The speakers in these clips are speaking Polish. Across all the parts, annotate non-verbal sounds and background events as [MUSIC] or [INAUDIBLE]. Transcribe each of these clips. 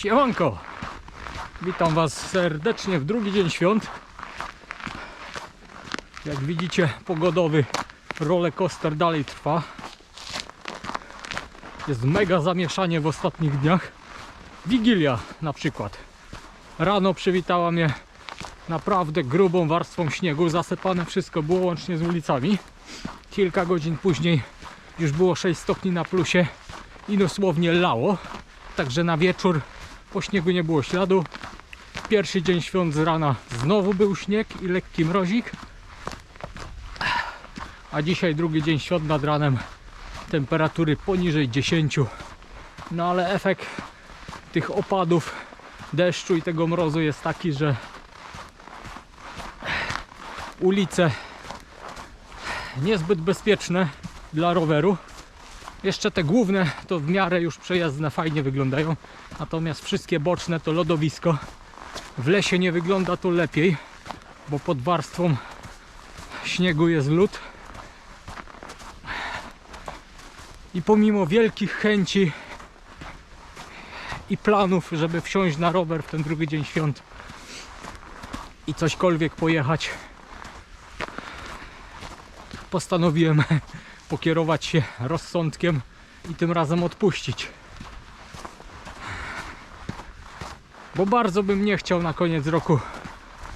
Siemanko! Witam Was serdecznie w drugi dzień świąt. Jak widzicie, pogodowy rollercoaster dalej trwa. Jest mega zamieszanie w ostatnich dniach. Wigilia na przykład. Rano przywitała mnie naprawdę grubą warstwą śniegu. Zasypane wszystko było łącznie z ulicami. Kilka godzin później już było 6 stopni na plusie i dosłownie lało. Także na wieczór po śniegu nie było śladu. Pierwszy dzień świąt z rana znowu był śnieg i lekki mrozik. A dzisiaj drugi dzień świąt nad ranem temperatury poniżej 10. No ale efekt tych opadów deszczu i tego mrozu jest taki, że ulice niezbyt bezpieczne dla roweru. Jeszcze te główne to w miarę już przejezdne fajnie wyglądają, natomiast wszystkie boczne to lodowisko. W lesie nie wygląda to lepiej, bo pod warstwą śniegu jest lód. I pomimo wielkich chęci i planów, żeby wsiąść na rower w ten drugi dzień świąt i cośkolwiek pojechać, postanowiłem pokierować się rozsądkiem i tym razem odpuścić. Bo bardzo bym nie chciał na koniec roku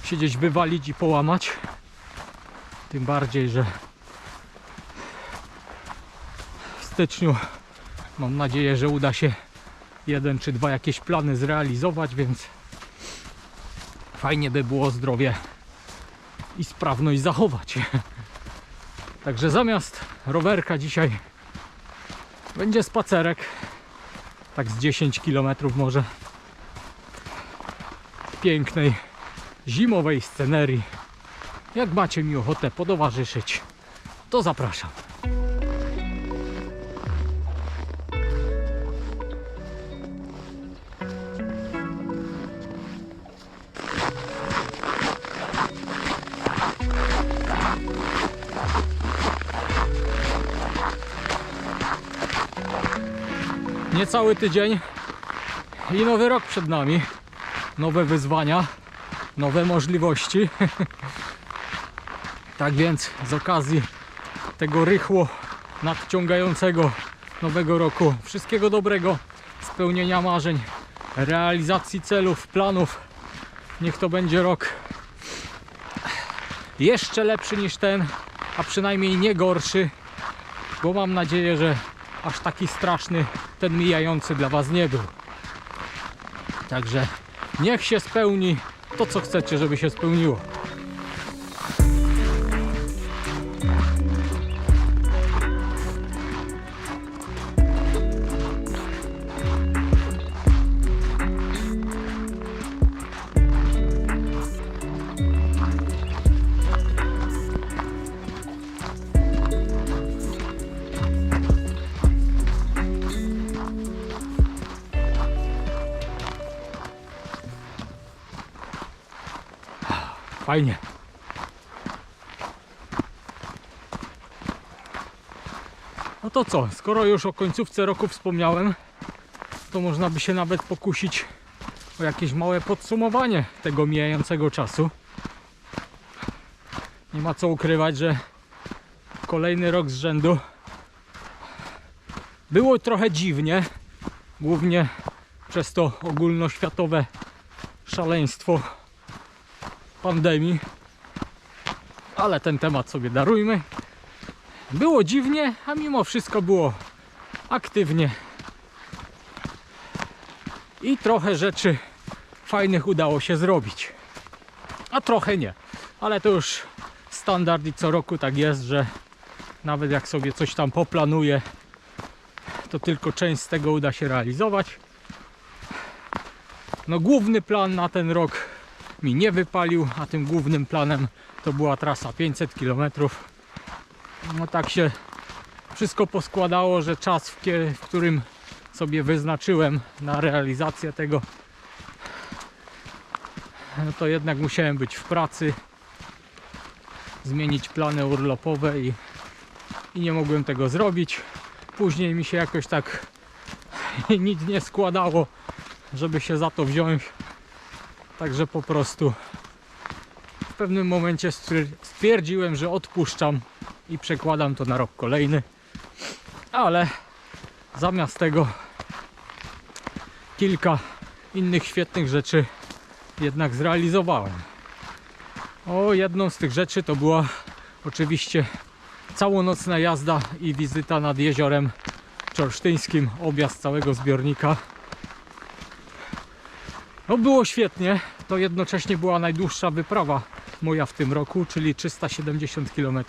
siedzieć, wywalić i połamać. Tym bardziej, że w styczniu mam nadzieję, że uda się jeden czy dwa jakieś plany zrealizować, więc fajnie by było zdrowie i sprawność zachować. [LAUGHS] Także zamiast rowerka dzisiaj będzie spacerek. Tak z 10 km może. Pięknej zimowej scenerii. Jak macie mi ochotę podowarzyszyć, to zapraszam. Niecały tydzień i nowy rok przed nami. Nowe wyzwania, nowe możliwości. [LAUGHS] tak więc z okazji tego rychło nadciągającego nowego roku wszystkiego dobrego, spełnienia marzeń, realizacji celów, planów. Niech to będzie rok jeszcze lepszy niż ten, a przynajmniej nie gorszy, bo mam nadzieję, że aż taki straszny ten mijający dla Was nie był. Także niech się spełni to, co chcecie, żeby się spełniło. Fajnie. No to co, skoro już o końcówce roku wspomniałem, to można by się nawet pokusić o jakieś małe podsumowanie tego mijającego czasu. Nie ma co ukrywać, że kolejny rok z rzędu było trochę dziwnie, głównie przez to ogólnoświatowe szaleństwo pandemii. Ale ten temat sobie darujmy. Było dziwnie, a mimo wszystko było aktywnie. I trochę rzeczy fajnych udało się zrobić. A trochę nie. Ale to już standard i co roku tak jest, że nawet jak sobie coś tam poplanuję, to tylko część z tego uda się realizować. No główny plan na ten rok mi nie wypalił, a tym głównym planem to była trasa 500 km. No tak się wszystko poskładało, że czas, w, którym sobie wyznaczyłem na realizację tego, no to jednak musiałem być w pracy, zmienić plany urlopowe i, i nie mogłem tego zrobić. Później mi się jakoś tak [LAUGHS] nic nie składało żeby się za to wziąć. Także po prostu w pewnym momencie stwier- stwierdziłem, że odpuszczam i przekładam to na rok kolejny. Ale zamiast tego kilka innych świetnych rzeczy jednak zrealizowałem. O, jedną z tych rzeczy to była oczywiście całonocna jazda i wizyta nad jeziorem czorsztyńskim, objazd całego zbiornika. No było świetnie, to jednocześnie była najdłuższa wyprawa moja w tym roku, czyli 370 km.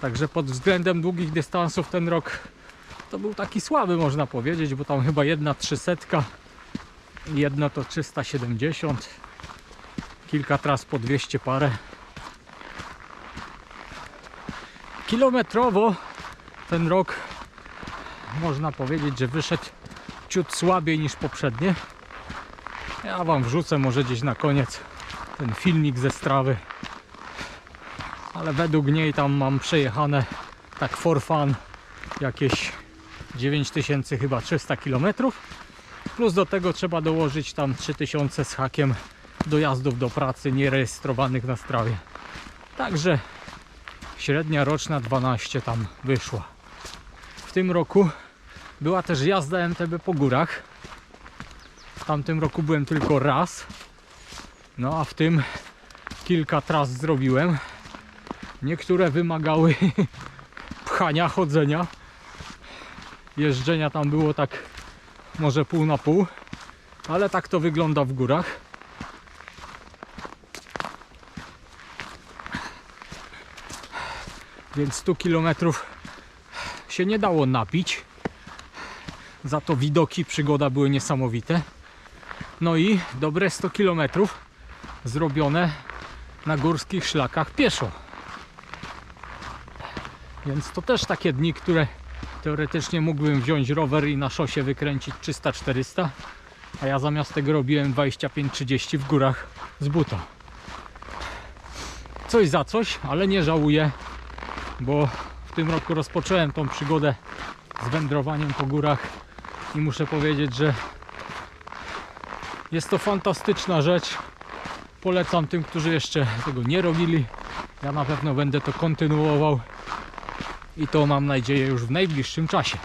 Także pod względem długich dystansów ten rok to był taki słaby można powiedzieć, bo tam chyba jedna 300 i jedna to 370 kilka tras po 200 parę. Kilometrowo ten rok można powiedzieć, że wyszedł ciut słabiej niż poprzednie. Ja wam wrzucę może gdzieś na koniec ten filmik ze strawy. Ale według niej tam mam przejechane tak for fun jakieś 9000 chyba 300 km plus do tego trzeba dołożyć tam 3000 z hakiem dojazdów do pracy nierejestrowanych na strawie. Także średnia roczna 12 tam wyszła. W tym roku była też jazda MTB po górach. W tamtym roku byłem tylko raz. No a w tym kilka tras zrobiłem. Niektóre wymagały [LAUGHS] pchania, chodzenia. Jeżdżenia tam było tak może pół na pół ale tak to wygląda w górach. Więc 100 km się nie dało napić za to widoki, przygoda były niesamowite. No i dobre 100 km zrobione na górskich szlakach pieszo. Więc to też takie dni, które teoretycznie mógłbym wziąć rower i na szosie wykręcić 300-400 a ja zamiast tego robiłem 25-30 w górach z buta. Coś za coś, ale nie żałuję bo w tym roku rozpocząłem tą przygodę z wędrowaniem po górach i muszę powiedzieć, że jest to fantastyczna rzecz. Polecam tym, którzy jeszcze tego nie robili. Ja na pewno będę to kontynuował i to mam nadzieję już w najbliższym czasie.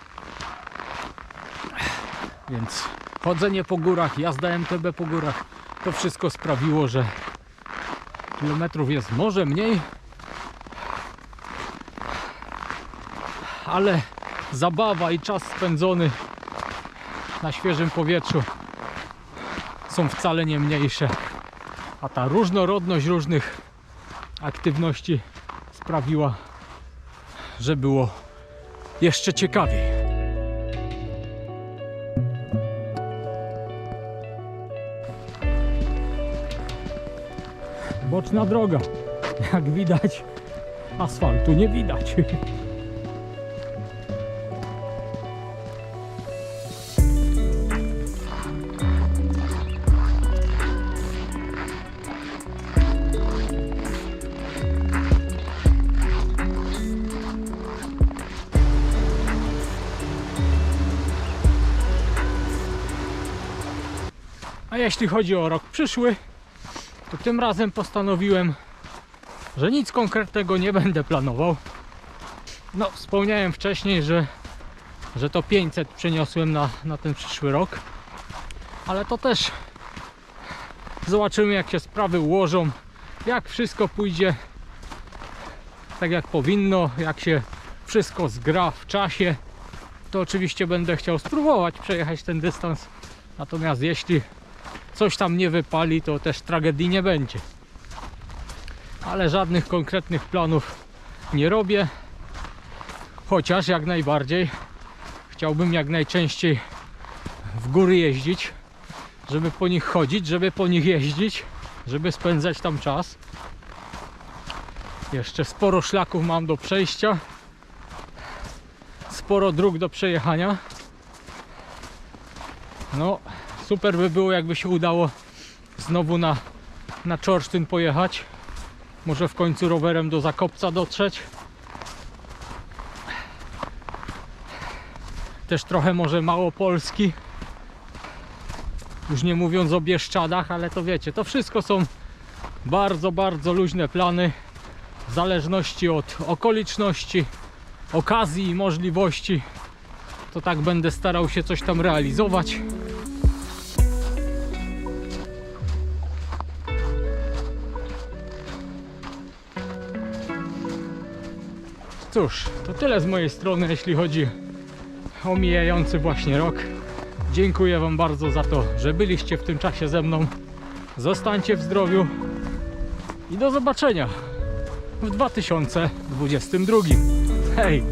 Więc chodzenie po górach, jazda MTB po górach, to wszystko sprawiło, że kilometrów jest może mniej, ale zabawa i czas spędzony na świeżym powietrzu są wcale nie mniejsze. A ta różnorodność różnych aktywności sprawiła, że było jeszcze ciekawiej. Boczna droga. Jak widać, asfaltu nie widać. Jeśli chodzi o rok przyszły, to tym razem postanowiłem, że nic konkretnego nie będę planował. No, wspomniałem wcześniej, że, że to 500 przeniosłem na, na ten przyszły rok, ale to też zobaczymy, jak się sprawy ułożą, jak wszystko pójdzie tak, jak powinno, jak się wszystko zgra w czasie. To oczywiście będę chciał spróbować przejechać ten dystans. Natomiast jeśli coś tam nie wypali, to też tragedii nie będzie. Ale żadnych konkretnych planów nie robię. Chociaż jak najbardziej chciałbym jak najczęściej w góry jeździć, żeby po nich chodzić, żeby po nich jeździć, żeby spędzać tam czas. Jeszcze sporo szlaków mam do przejścia. Sporo dróg do przejechania. No, super by było, jakby się udało znowu na, na Czorsztyn pojechać. Może w końcu rowerem do Zakopca dotrzeć. też trochę może Małopolski. Już nie mówiąc o Bieszczadach, ale to wiecie, to wszystko są bardzo, bardzo luźne plany w zależności od okoliczności, okazji i możliwości. To tak będę starał się coś tam realizować. Cóż, to tyle z mojej strony, jeśli chodzi o mijający właśnie rok. Dziękuję Wam bardzo za to, że byliście w tym czasie ze mną. Zostańcie w zdrowiu i do zobaczenia w 2022. Hej!